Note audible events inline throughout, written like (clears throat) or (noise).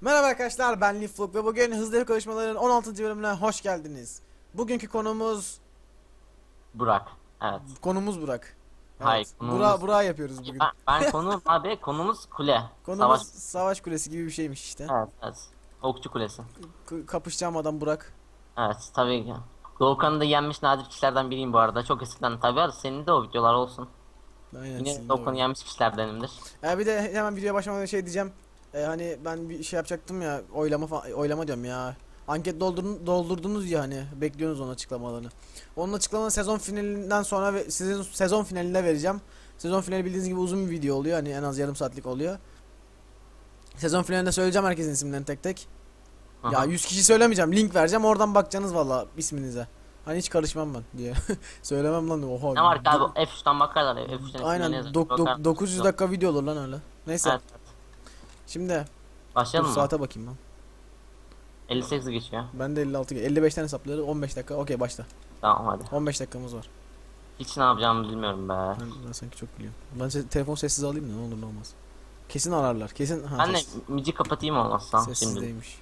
Merhaba arkadaşlar ben Lifluk ve bugün Hızlı Ev Konuşmaları'nın 16. bölümüne hoş geldiniz. Bugünkü konumuz Burak. Evet. konumuz Burak. Hayır, Evet, konumuz- Burak Burak yapıyoruz bugün. Ben, ben konu (laughs) abi konumuz kule. Konumuz Savaş. savaş kulesi gibi bir şeymiş işte. Evet, evet. Okçu kulesi. K- kapışacağım adam Burak. Evet tabii ki. Doğukan'ı da yenmiş nadir kişilerden biriyim bu arada. Çok eskiden tabii abi senin de o videolar olsun. Aynen. Yine Doğukan'ı yenmiş kişilerdenimdir. Ya bir de hemen videoya başlamadan şey diyeceğim. Ee, hani ben bir şey yapacaktım ya oylama falan oylama diyorum ya. Anket doldurun, doldurdunuz ya hani bekliyorsunuz onun açıklamalarını. Onun açıklamalarını sezon finalinden sonra ve sizin sezon finalinde vereceğim. Sezon finali bildiğiniz gibi uzun bir video oluyor hani en az yarım saatlik oluyor. Sezon finalinde söyleyeceğim herkesin isimlerini tek tek. Ya Aha. 100 kişi söylemeyeceğim link vereceğim oradan bakacaksınız valla isminize. Hani hiç karışmam ben diye. (laughs) Söylemem lan oha. Ne var ki abi F3'ten bakarlar. F3'ten Aynen dok- dok- 900 dakika video olur lan öyle. Neyse Evet, şimdi dur, Başlayalım mı? saate bakayım lan. 58 geçiyor. Ben de 56 ge- 55 tane hesaplıyoruz 15 dakika okey başla. Tamam hadi. 15 dakikamız var. Hiç ne yapacağımı bilmiyorum be. Ben, ben sanki çok biliyorum. Ben se- telefon sessiz alayım da ne olur ne olmaz. Kesin ararlar. Kesin ha, Ben de ses- mici kapatayım olmazsa şimdi. sessizdeymiş.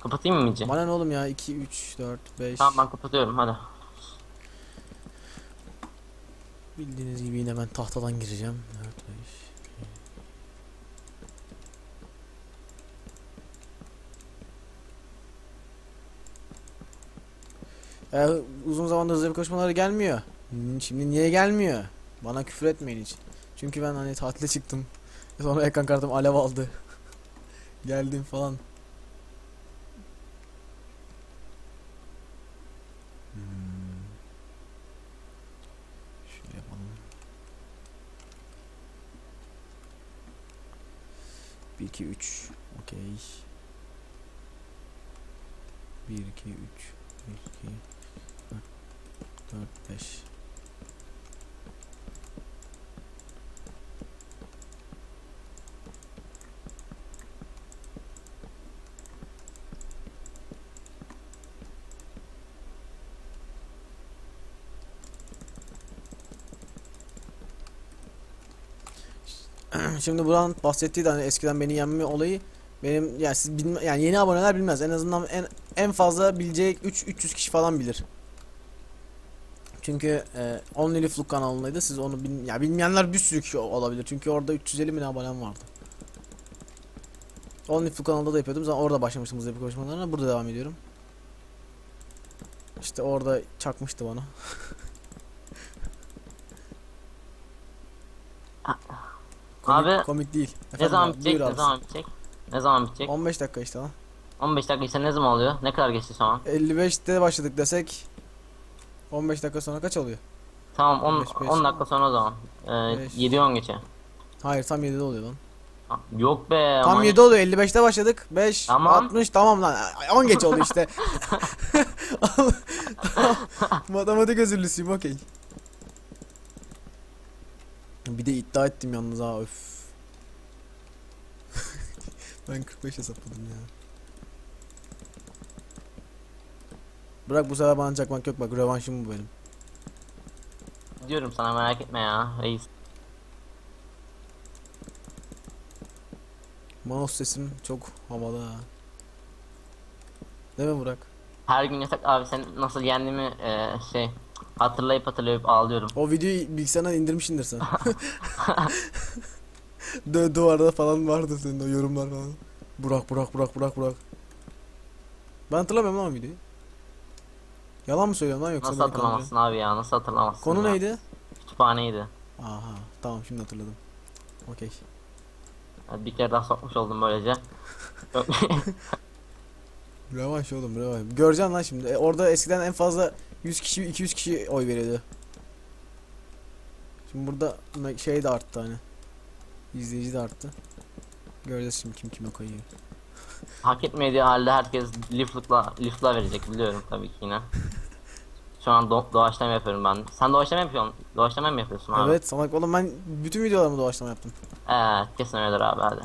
Kapatayım mı mici? Bana ne oğlum ya 2 3 4 5 Tamam ben kapatıyorum hadi. Bildiğiniz gibi yine ben tahtadan gireceğim. 4 5 Ee, uzun zamandır hızlı bir koşmaları gelmiyor. Hmm, Şimdi niye gelmiyor? Bana küfür etmeyin hiç. Çünkü ben hani tatile çıktım. (laughs) Sonra ekran kartım alev aldı. (laughs) Geldim falan. Hmm. 1 2 3 okey. 1 2 3 1 2 4 4 5 Şimdi buranın bahsettiği de hani eskiden beni yenme olayı benim yani siz bilme, yani yeni aboneler bilmez. En azından en en fazla bilecek 3 300 kişi falan bilir. Çünkü e, Only Fluk kanalındaydı. Siz onu bil, ya bilmeyenler bir sürü kişi olabilir. Çünkü orada 350 bin abonem vardı. Only Fluk kanalında da yapıyordum. Zaten orada başlamıştım hızlı yapı konuşmalarına. Burada devam ediyorum. İşte orada çakmıştı bana. komik, Abi, komik değil. Ne Efendim zaman abi, bitecek? Ne zaman bitecek? Ne zaman bitecek? 15 dakika işte lan. 15 dakika ise ne zaman oluyor? Ne kadar geçti şu an? 55'te başladık desek 15 dakika sonra kaç oluyor? Tamam 10, 15, 5. 10 dakika sonra o zaman. Ee, Beş. 7-10 geçe. Hayır tam 7'de oluyor lan. Yok be. Tam aman- 7 oluyor 55'te başladık 5 Tamam. 60 tamam lan 10 geç oldu işte. Tamam, (laughs) (laughs) Matematik özürlüsüyüm okey. Bir de iddia ettim yalnız ha öf. (laughs) ben 45 hesapladım ya. Bırak bu sefer bana çakmak yok bak rövanşım bu benim. Diyorum sana merak etme ya reis. Mouse sesim çok havalı ha. Değil mi Burak? Her gün yasak abi sen nasıl yendiğimi e, şey hatırlayıp hatırlayıp ağlıyorum. O videoyu bilgisayardan indirmişsindir sen. (laughs) (laughs) Dö duvarda falan vardır senin o yorumlar falan. Burak Burak Burak Burak Burak. Ben hatırlamıyorum lan videoyu. Yalan mı söylüyorum lan yoksa Nasıl hatırlamazsın abi ya nasıl hatırlamazsın? Konu ya? neydi? Kütüphaneydi. Aha tamam şimdi hatırladım. Okey. Bir kere daha sokmuş oldum böylece. (laughs) Revanş oğlum revanş. Göreceksin lan şimdi. E, orada eskiden en fazla 100 kişi 200 kişi oy veriyordu. Şimdi burada şey de arttı hani. İzleyici de arttı. Göreceğiz şimdi kim kime kayıyor. Hak etmediği halde herkes liflukla lifla verecek biliyorum tabii ki yine. (laughs) Şu an do doğaçlama yapıyorum ben. Sen doğaçlama yapıyorsun. Doğaçlama mı yapıyorsun abi? Evet salak oğlum ben bütün videolarımı doğaçlama yaptım. Evet kesin öyledir abi hadi.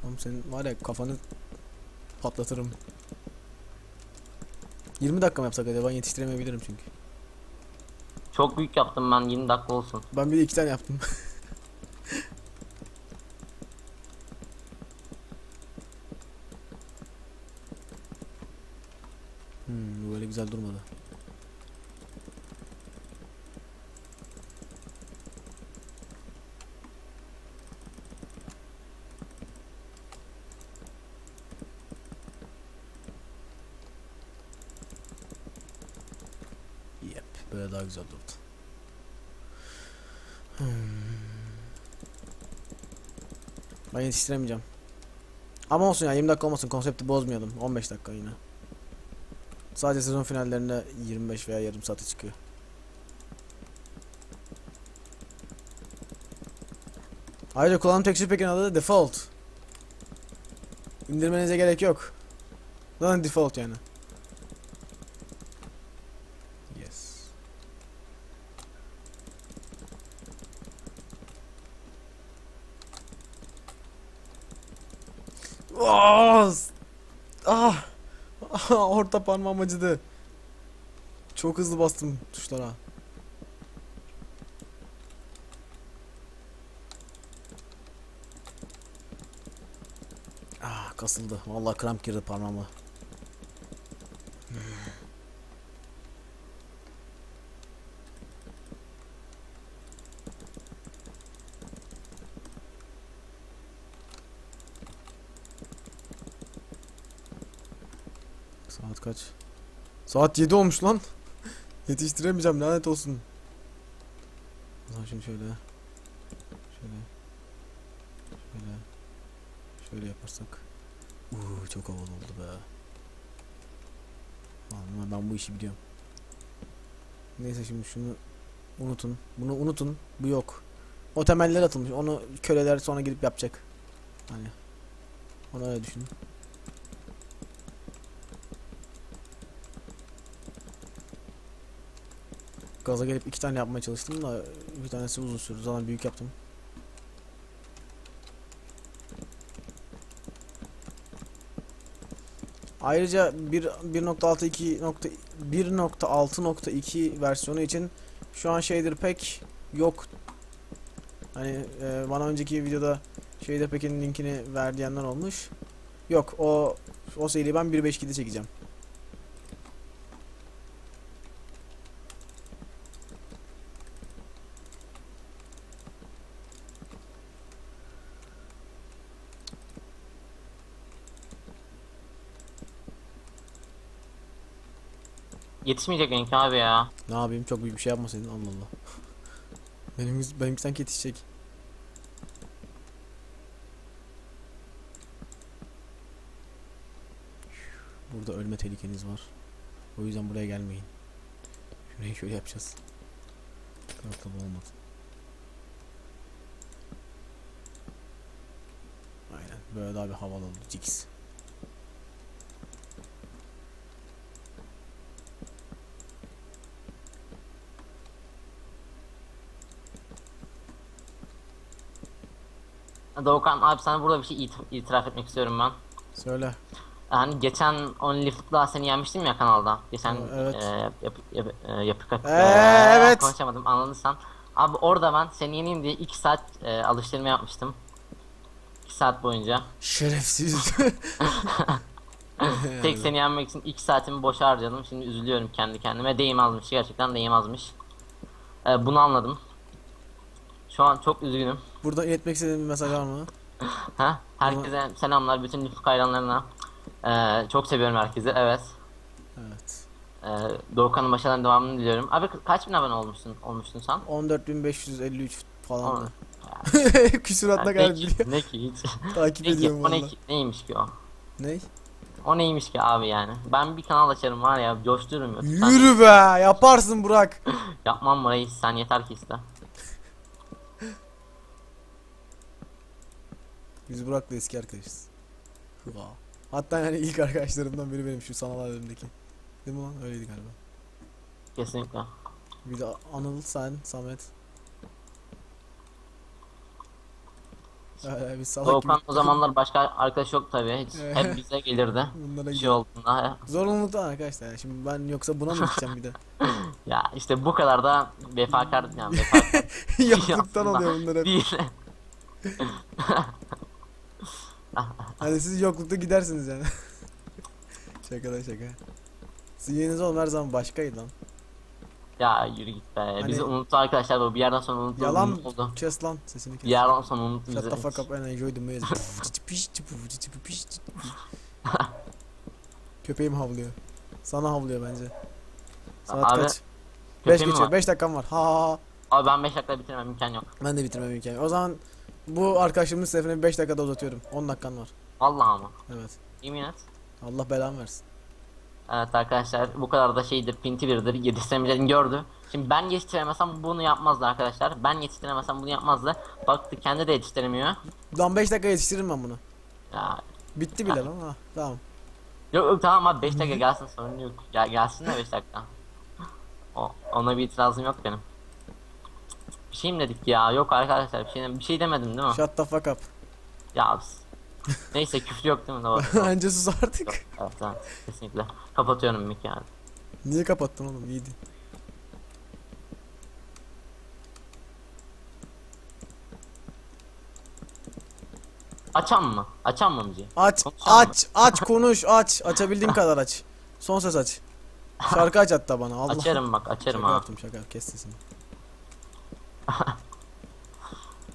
Tamam senin var ya kafanı patlatırım. 20 dakika mı yapsak acaba? Yetiştiremeyebilirim çünkü. Çok büyük yaptım ben 20 dakika olsun. Ben bir de iki tane yaptım. (laughs) hmm, böyle güzel durmadı. Daha güzel durdu. Hmm. Ben yetiştiremeyeceğim. Ama olsun ya 20 dakika olmasın konsepti bozmayalım. 15 dakika yine. Sadece sezon finallerinde 25 veya yarım saate çıkıyor. Ayrıca kullanım texture pack'in adı da default. İndirmenize gerek yok. Zaten default yani. Oh! Ah! Orta parmağım acıdı. Çok hızlı bastım tuşlara. Ah kasıldı. Vallahi kramp girdi parmağıma. Saat kaç? Saat 7 olmuş lan. (laughs) Yetiştiremeyeceğim lanet olsun. Zaman şimdi şöyle. Şöyle. Şöyle. Şöyle yaparsak. Uuu çok havalı oldu be. Vallahi ben bu işi biliyorum. Neyse şimdi şunu unutun. Bunu unutun. Bu yok. O temeller atılmış. Onu köleler sonra gidip yapacak. Hani. Onu öyle düşünün. Gaza gelip iki tane yapmaya çalıştım da bir tanesi uzun sürdü. Zaten büyük yaptım. Ayrıca 1 1.62 1.6.2 versiyonu için şu an shader pek yok. Hani e, bana önceki videoda shader pack'in linkini ver diyenler olmuş. Yok o o seriyi ben 1.5.2'de çekeceğim. Yetişmeyecek benimki abi ya. Ne yapayım çok büyük bir şey yapmasaydın Allah Allah. (laughs) Benim benimki sanki yetişecek. Burada ölme tehlikeniz var. O yüzden buraya gelmeyin. Şurayı şöyle yapacağız. Tabi olmadı. Aynen böyle daha bir havalı oldu Jix. Doğukan abi sana burada bir şey it- itiraf etmek istiyorum ben. Söyle. Hani geçen on Lift'la seni yenmiştim ya kanalda. Geçen Evet. e, yap, yap, e, yapı Ee, evet. Konuşamadım anladın sen. Abi orada ben seni yeneyim diye 2 saat e, alıştırma yapmıştım. 2 saat boyunca. Şerefsiz. (laughs) (laughs) Tek seni yenmek için 2 saatimi boşa harcadım. Şimdi üzülüyorum kendi kendime. Deyim azmış gerçekten deyim azmış. E, bunu anladım. Şu an çok üzgünüm. Burada iletmek istediğin bir mesaj var mı? Ha? Herkese selamlar bütün Lift hayranlarına. E, çok seviyorum herkesi. Evet. Evet. E, Doğukan'ın başarılarının devamını diliyorum. Abi ka- kaç bin abone olmuşsun olmuştun sen? 14.553 falan da. (laughs) Küsuratına kadar ne, ki, biliyor. ne ki hiç. (laughs) Takip ne ediyorum ne valla. neymiş ki o? Ne? O neymiş ki abi yani? Ben bir kanal açarım var ya coştururum. Sen Yürü be yaparsın Burak. (laughs) yapmam burayı sen yeter ki iste. Biz Burak'la eski arkadaşız. Hatta yani ilk arkadaşlarımdan biri benim şu sanal alemdeki. Değil mi lan? Öyleydi galiba. Kesinlikle. Bir de Anıl, sen, Samet. Ee, biz salak gibi. Doğukan o zamanlar başka arkadaş yok tabi. Hiç hep bize gelirdi. (laughs) Bunlara Bir şey olduğunda. Zorunluluktan arkadaşlar. Yani Şimdi ben yoksa buna mı gideceğim bir de? (laughs) Ya işte bu kadar da vefakar yani vefakar (laughs) Yokluktan aslında oluyor bunlar hep. değil. (laughs) Hani siz yoklukta gidersiniz yani. (laughs) şaka da şaka. Sizin yeriniz oğlum her zaman başkaydı lan. Ya yürü git be. Bizi Hani- unuttu arkadaşlar bu bir yerden sonra unuttu. Yalan oldu? kes lan sesini kes. Bir yerden sonra unuttu Shut bizi. the fuck up and enjoy the music. (laughs) Köpeğim havlıyor. Sana havlıyor bence. Saat Abi, kaç? 5 Köpeğim mi geçiyor. var? 5 dakikam var. Ha ha ha. Abi ben 5 dakika bitirmem imkan yok. Ben de bitirmem imkanı. O zaman bu arkadaşımın seferini 5 dakikada uzatıyorum. 10 dakikan var. Vallahi ama. Evet. Yemin et. Allah belamı versin. Evet arkadaşlar bu kadar da şeydir pinti biridir yetiştiremeyeceğini gördü. Şimdi ben yetiştiremesem bunu yapmazdı arkadaşlar. Ben yetiştiremesem bunu yapmazdı. Baktı kendi de yetiştiremiyor. Lan 5 dakika yetiştiririm ben bunu. Ya Bitti bile lan ha. Tamam. Yok yok tamam abi 5 dakika gelsin sorun yok. Gel gelsin de 5 dakika. (laughs) O, ona bir itirazım yok benim. Bir şey mi dedik ya? Yok arkadaşlar bir şey bir şey demedim değil mi? Shut the fuck up. Ya Neyse küfür yok değil mi? Doğru. Anca sus artık. evet, evet kesinlikle. Kapatıyorum mic yani. Niye kapattın oğlum? İyiydi. Açam mı? Açam mı müziği? Aç, Konuşalım mı? aç, aç, konuş, aç. Açabildiğin (laughs) kadar aç. Son ses aç. Şarkı aç hatta bana. (laughs) Allah. Açarım bak açarım Şaka ha. yaptım şaka. Kes sesini.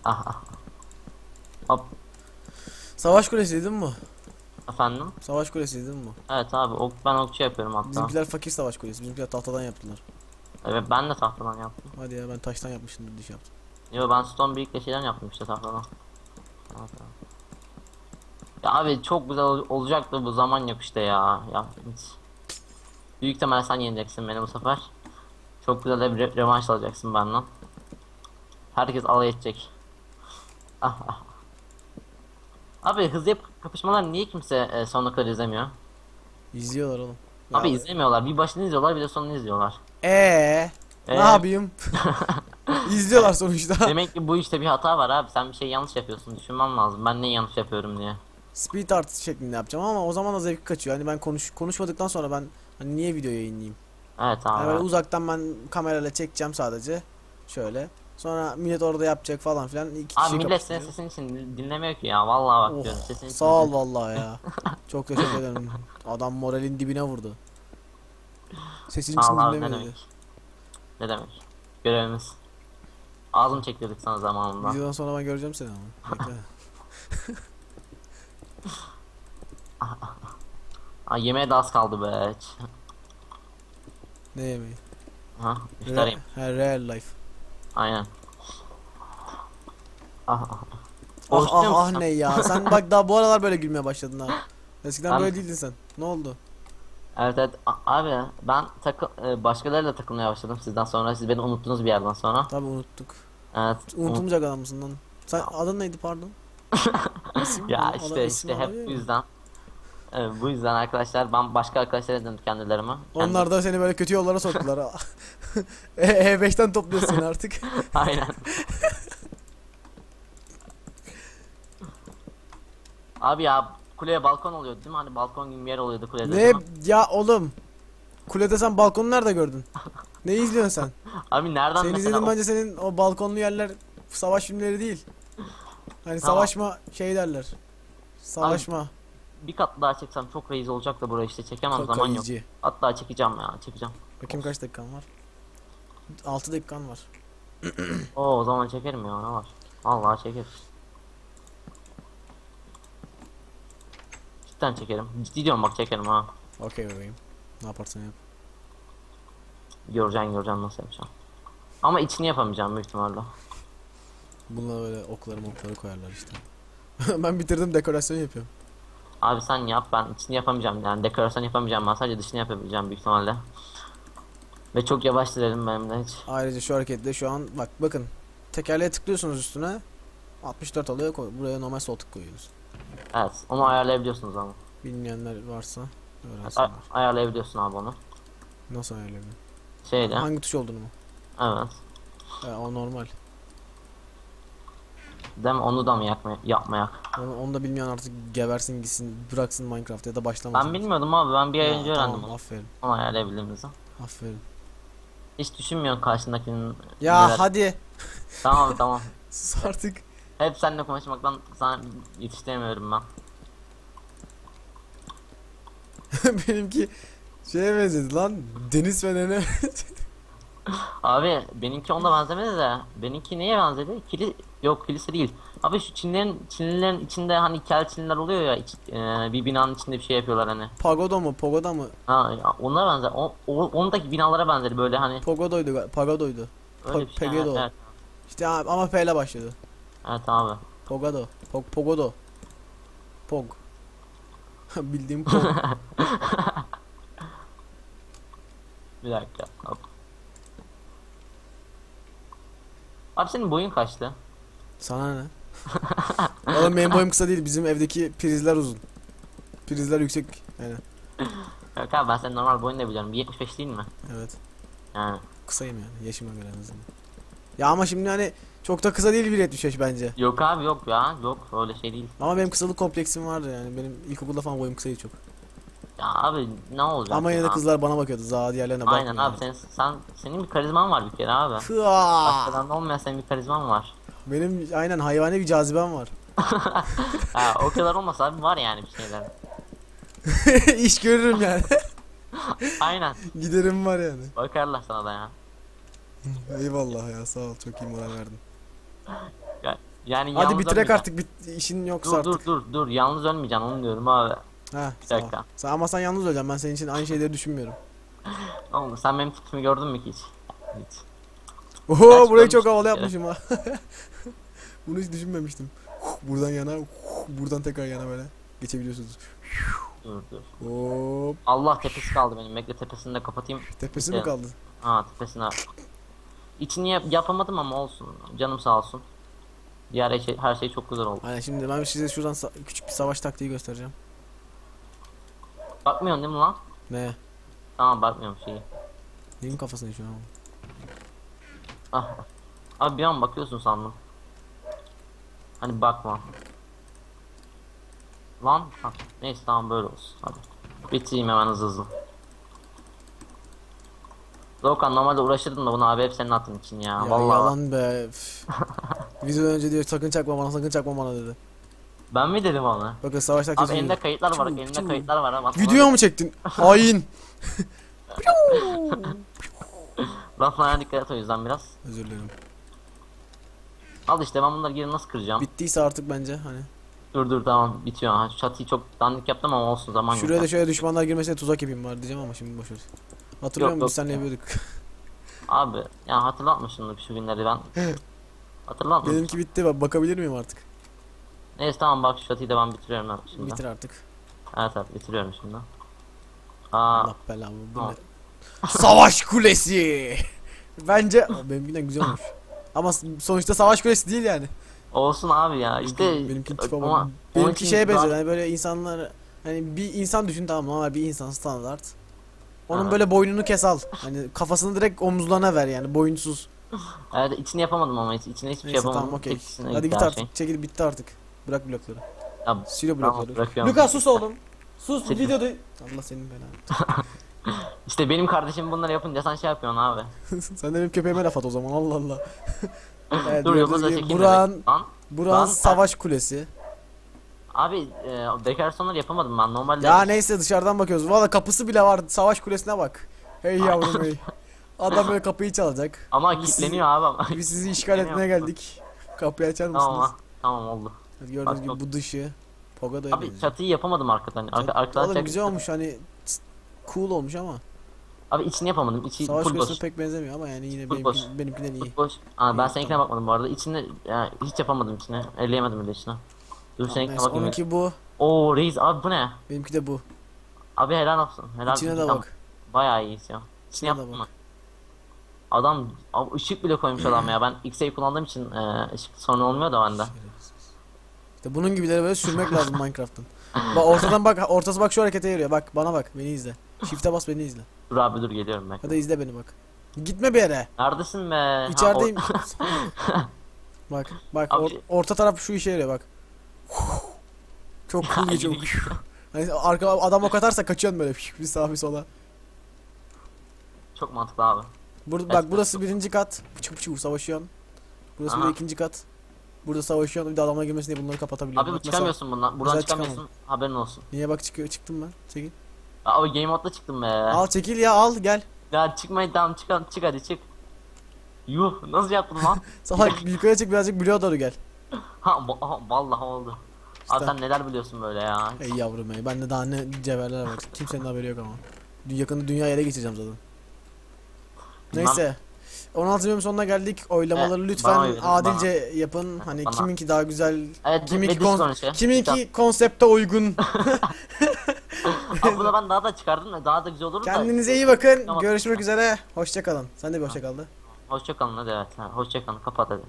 Aha. Hop Savaş kulesi değil mi bu? efendim. Savaş kulesi değil mi bu? Evet abi ok, ben okçu yapıyorum hatta. Bizimkiler fakir savaş kulesi. Bizimkiler tahtadan yaptılar. Evet ben de tahtadan yaptım. Hadi ya ben taştan yapmışım diş yaptım. Yo ben stone brickle şeyden yaptım işte tahtadan. Evet, evet. Ya abi çok güzel ol- olacaktı bu zaman yok işte ya. Ya hiç. Büyük ihtimalle sen yeneceksin beni bu sefer. Çok güzel de bir re- revanş alacaksın benden. Herkes alay edecek. Ah, ah. Abi hızlı yap kapışmalar niye kimse e, sonuna kadar izlemiyor? İzliyorlar oğlum. Abi Ya- izlemiyorlar. Bir başını izliyorlar bir de sonunu izliyorlar. Ee, ne Ee? yapayım? (laughs) İzliyorlar sonuçta. Demek ki bu işte bir hata var abi. Sen bir şey yanlış yapıyorsun. Düşünmen lazım. Ben ne yanlış yapıyorum diye. Speed art şeklinde yapacağım ama o zaman da zevk kaçıyor. Hani ben konuş konuşmadıktan sonra ben hani niye video yayınlayayım? Evet Yani abi. böyle uzaktan ben kamerayla çekeceğim sadece. Şöyle. Sonra millet orada yapacak falan filan. İki Abi millet senin sesin için dinlemiyor ki ya. Vallahi bak Oh, diyorum. Sesin sağ ol vallahi ya. (laughs) Çok teşekkür ederim. Adam moralin dibine vurdu. Sesin için Allah ne dinlemiyor. demek. Ne demek. Görevimiz. Ağzım çektirdik sana zamanında. Videodan sonra ben göreceğim seni ama. Bekle. (laughs) Aa, yemeğe de az kaldı be. Ne yemeği? Ha, iftarayım. ha, real life. Aynen. Ah ah. Ah ah ah musun ne ya. Sen bak (laughs) daha bu aralar böyle gülmeye başladın ha. Eskiden Ben- böyle değildin sen. Ne oldu? Evet evet A- abi ben takı e, başkalarıyla takılmaya başladım sizden sonra siz beni unuttunuz bir yerden sonra. Tabi unuttuk. Evet. unut- Unutulmayacak adam mısın lan? Sen adın neydi pardon? (laughs) Ya adam işte isim işte hep bu yüzden. Evet, bu yüzden arkadaşlar ben başka arkadaşlar edindim kendilerime. Kendi- Onlar da seni böyle kötü yollara soktular. (laughs) e, E5'ten topluyorsun seni artık. (laughs) Aynen. Abi ya kuleye balkon oluyordu değil mi? Hani balkon gibi bir yer oluyordu kulede. ne ya oğlum? Kulede sen balkonu nerede gördün? Ne izliyorsun sen? (laughs) Abi nereden Senin mesela izlediğin o- bence senin o balkonlu yerler savaş filmleri değil. Hani Tamam. savaşma şey derler. Savaşma. Bir kat daha çeksem çok reis olacak da buraya işte çekemem zaman yok. Kakayıcı. Hatta çekeceğim ya çekeceğim. Bakayım kaç dakikan var? 6 dakikan var. (clears throat) Oo o zaman çekerim ya ne var. Vallahi çekeriz. Cidden çekerim. Ciddi diyorum bak çekerim ha. Okey bebeğim. Ne yaparsan yap. Göreceksin göreceksin nasıl yapacağım. Ama içini yapamayacağım büyük ihtimalle. Bununla böyle okları mokları koyarlar işte. (laughs) ben bitirdim dekorasyon yapıyorum. Abi sen yap ben içini yapamayacağım yani dekorasyon yapamayacağım ben sadece dışını yapabileceğim büyük ihtimalle. Ve çok yavaş dilerim benim de hiç. Ayrıca şu hareketle şu an bak bakın. Tekerleğe tıklıyorsunuz üstüne. 64 alıyor. Buraya normal sol tık koyuyoruz. Evet onu ayarlayabiliyorsunuz ama. Bilmeyenler varsa öğrensinler. ay- ayarlayabiliyorsun abi onu. Nasıl ayarlayabilirim? Şeyle. Hangi tuş olduğunu mu? Evet. He, o normal. Değil mi? Onu da mı yakma yapmayak? Onu, onu da bilmeyen artık gebersin gitsin bıraksın Minecraft ya da başlamasın. Ben bilmiyordum abi ben bir ay önce öğrendim tamam, onu. aferin. Onu ayarlayabildiğimizi. Aferin. Hiç düşünmüyorsun karşındakinin Ya neler- hadi. Tamam tamam. (laughs) Sus artık. Hep seninle konuşmaktan sana yetiştiremiyorum ben. (laughs) Benimki Şeye benzedi lan. Deniz fenerine. (laughs) Abi benimki ona benzemedi de benimki neye benzedi? Kili yok kilise değil. Abi şu Çinlerin Çinlilerin içinde hani kel Çinliler oluyor ya iç- e, bir binanın içinde bir şey yapıyorlar hani. Pagoda mı? Pogoda mı? Ha ya onlara benzer. O, o ondaki binalara benzer böyle hani Pogodoydu. ga- Pagodoydu. öyle Pa- bir şey. Evet, evet, İşte abi ama P ile başladı. evet abi. Pogodo. Pog Pogodo. Pog. (laughs) Bildiğim Pog. (laughs) Bir dakika. Hop. Abi senin boyun kaçtı? Sana ne? (laughs) Oğlum benim boyum kısa değil. Bizim evdeki prizler uzun. Prizler yüksek. Yani Yok abi ben senin normal boyunu da biliyorum. 1.75 değil mi? evet. Yani. Kısayım yani. Yaşıma göre en azından. Ya ama şimdi hani çok da kısa değil 1.75 bence. Yok abi yok ya. Yok öyle şey değil. Ama benim kısalık kompleksim vardı yani. Benim ilkokulda falan boyum kısaydı çok. Ya abi ne olacak Ama yine de kızlar bana bakıyordu. Za diğerlerine bakmıyor. Aynen abi sen, sen senin bir karizman var bir kere abi. Başkadan da olmayan senin bir karizman var. Benim aynen hayvani bir cazibem var. (laughs) Ha o kadar olmasa abi var yani bir şeyler. (laughs) İş görürüm yani. (laughs) Aynen. Giderim var yani. Bakarlar sana da ya. Eyvallah ya sağ ol çok iyi moral verdin. Ya- Yani Hadi bitirek artık bit işin yoksa Dur artık. dur dur dur yalnız ölmeyeceksin onu diyorum abi. Ha, Bir sağ ol. dakika. Sen, ama sen yalnız öleceksin. Ben senin için aynı şeyleri düşünmüyorum. (gasps) Oldu sen benim tipimi gördün mü ki hiç? Hiç. Oho burayı çok görmüştüm havalı yapmışım ha. (laughs) Bunu hiç düşünmemiştim. Buradan yana, buradan tekrar yana böyle geçebiliyorsunuz. Dur dur. Hop, Allah tepesi kaldı benim. Bekle tepesini de kapatayım. tepesi mi kaldı? Ha tepesine. İçini yap- yapamadım ama olsun. Canım sağ olsun. Diğer her şey, her şey çok güzel oldu. Aynen şimdi ben size şuradan küçük bir savaş taktiği göstereceğim. Bakmıyorsun değil mi lan? Ne? Tamam bakmıyorum şeyi. Neyin kafasına şu an? Ah. Abi bir an bakıyorsun sandım. Hani bakma. Lan. Ha. Neyse tamam böyle olsun. Hadi. Bitireyim hemen hızlı hızlı. Doğukan normalde uğraşırdım da bunu abi hep senin attığın için ya. Ya Vallahi. yalan be. üf. (laughs) Videodan önce diyor sakın çakma bana sakın çakma bana dedi. Ben mi dedim onu? Bakın savaş taktiği Abi elinde kayıtlar var. Çuu, Elinde çuu. kayıtlar var ama. Video mu çektin? Hain. (laughs) Laflarına dikkat et o yüzden biraz. Özür dilerim. Al işte ben bunları geri nasıl kıracağım? Bittiyse artık bence hani. dur dur tamam bitiyor. Ha, şu çatıyı çok dandik yaptım ama olsun zaman Şuraya da şöyle düşmanlar girmesine tuzak yapayım var diyeceğim ama şimdi boşver. Hatırlıyor Yok, musun yok. biz seninle yapıyorduk. (laughs) Abi ya hatırlatma şunu şu günleri ben. (laughs) Hatırlatma. Benimki bitti bak bakabilir miyim artık? Neyse tamam bak şu çatıyı da ben bitiriyorum ben şimdi. Bitir artık. Evet evet bitiriyorum şimdi. Aa Allah belamı bu ne? Savaş kulesi. Bence o benimkinden güzel olmuş. Ama sonuçta savaş kulesi değil yani. olsun abi ya işte. Benimki, benimki tipe bak. Benimki şeye benziyor hani böyle insanlar hani bir insan düşün tamam normal bir insan standart. Onun Aha. böyle boynunu kes al. Hani kafasını direkt omuzlarına ver yani boyunsuz. Evet içini yapamadım ama iç- içine hiçbir şey Neyse yapamadım. tamam. Tepsisine Hadi git artık. şey. Çekil bitti artık. Bırak blokları. Ya, Sil o tamam, blokları. bırakıyorum. Luka sus oğlum. Sus Sil. videoda. Allah senin belanı. (laughs) İşte benim kardeşim bunları yapınca sen şey yapıyorsun abi. (laughs) Sen de benim köpeğime laf at o zaman Allah Allah. (laughs) evet, Dur gördüğünüz yolda gibi çekeyim. Burak'ın dedik. Lan savaş kulesi. abi e, Dekarsonları yapamadım ben normalde. Ya neyse dışarıdan bakıyoruz. Valla kapısı bile var. Savaş kulesine bak. Hey yavrum hey. Adam böyle kapıyı çalacak. Ama Biz kilitleniyor abi ama. Biz sizi işgal etmeye geldik. Kapıyı açar mısınız? tamam ha, tamam oldu. Evet, Gördüğünüz Bak, gibi yok. bu dışı. Pogodo'ya Abi benziyor. çatıyı yapamadım arkadan. Arka, arkadan Oğlum güzel olmuş hani tst, cool olmuş ama Abi içini yapamadım. İçi savaş full boş. pek benzemiyor ama yani yine Full benimki, benimkinden iyi. Full boş. Aa, ben seninkine bakmadım bu arada. İçini yani hiç yapamadım içine. Elleyemedim bile içine. Dur seninkine Neyse bakayım. onunki bu. Oo reis abi bu ne? Benimki de bu. Abi helal olsun. Helal İçine de Tamam, bak. Bayağı iyiyiz ya. İçine de yaptın bak. mı? Adam abi ışık bile koymuş adam ya. Ben X'e kullandığım için e, ışık sorun olmuyor da bende. İşte bunun gibileri böyle sürmek lazım Minecraft'ın. Bak ortadan bak ortası bak şu harekete yarıyor. Bak bana bak beni izle. Shift'e bas beni izle. Dur abi dur geliyorum ben. Hadi izle beni bak. Gitme bir yere. Neredesin be? Ha, İçerideyim. (laughs) bak bak Abi- or- orta taraf şu işe yarıyor bak. Çok cool geçiyor. Hani arka adam ok atarsa kaçıyorsun böyle (laughs) bir sağa bir sola. Çok mantıklı abi. Burada bak burası birinci kat. Pıçık pıçık savaşıyorsun. Burası bir Aha. ikinci kat. Burada savaşıyorsun bir de adamlar girmesin diye bunları kapatabiliyorum. Abi bu Bak mesela- çıkamıyorsun bundan. Buradan mesela çıkamıyorsun. Haberin olsun. Niye bak çıkıyor çıktım ben. Çekil. Abi game modda çıktım be. Al çekil ya al gel. Ya çıkmayın tamam çık, çık hadi çık. Yuh nasıl yaptın lan? (laughs) Salak (laughs) yukarı çık birazcık bloğa doğru gel. ha aha, vallahi oldu. Abi İşte. sen neler biliyorsun böyle ya. Ey yavrum ey. Ben de daha ne cevherler var. Kimsenin haberi yok ama. Yakında dünya yere geçeceğim zaten. Neyse. 16 bölüm sonuna geldik. Oylamaları Evet, bana lütfen oy verin, adilce yapın. Hani Bana. kiminki daha güzel, Evet kiminki, kon- konuşuyor. kiminki konsepte uygun. (laughs) Abi bunu ben daha da çıkardım da daha da güzel olur da. Kendinize iyi bakın. Tamam. Görüşmek üzere. Hoşça kalın. Sen de bir hoşça kal de. Hoşça kalın hadi evet. Hoşça kalın kapat hadi.